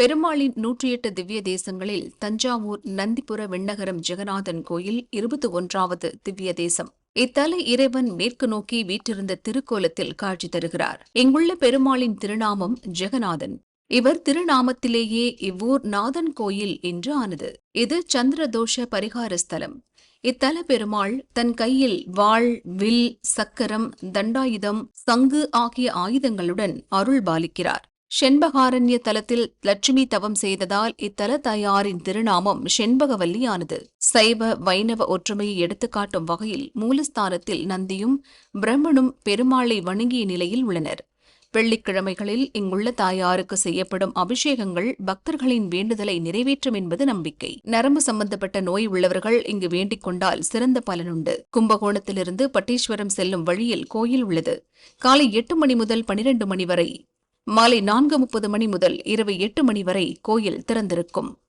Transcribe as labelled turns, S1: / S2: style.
S1: பெருமாளின் நூற்றி எட்டு திவ்ய தேசங்களில் தஞ்சாவூர் நந்திபுர விண்ணகரம் ஜெகநாதன் கோயில் இருபத்தி ஒன்றாவது திவ்ய தேசம். இத்தல இறைவன் மேற்கு நோக்கி வீற்றிருந்த திருக்கோலத்தில் காட்சி தருகிறார். இங்குள்ள பெருமாளின் திருநாமம் ஜெகநாதன். இவர் திருநாமத்திலேயே இவ்வூர் நாதன் கோயில் என்று ஆனது. இது சந்திரதோஷ பரிகார ஸ்தலம். இத்தல பெருமாள் தன் கையில் வாள் வில் சக்கரம் தண்டாயுதம் சங்கு ஆகிய ஆயுதங்களுடன் அருள் பாலிக்கிறார். செண்பகாரண்ய தலத்தில் லட்சுமி தவம் செய்ததால் இத்தல தாயாரின் திருநாமம் செண்பகவல்லியானது. சைவ வைணவ ஒற்றுமையை எடுத்துக்காட்டும் வகையில் மூலஸ்தானத்தில் நந்தியும் பிரம்மனும் பெருமாளை வணங்கிய நிலையில் உள்ளனர். வெள்ளிக்கிழமைகளில் இங்குள்ள தாயாருக்கு செய்யப்படும் அபிஷேகங்கள் பக்தர்களின் வேண்டுதலை நிறைவேற்றும் என்பது நம்பிக்கை. நரம்பு சம்பந்தப்பட்ட நோய் உள்ளவர்கள் இங்கு வேண்டிக் கொண்டால் சிறந்த பலனுண்டு கும்பகோணத்திலிருந்து பட்டீஸ்வரம் செல்லும் வழியில் கோயில் உள்ளது. காலை எட்டு மணி முதல் பனிரெண்டு மணி வரை மாலை நான்கு முப்பது மணி முதல் இரவு எட்டு மணி வரை கோயில் திறந்திருக்கும்.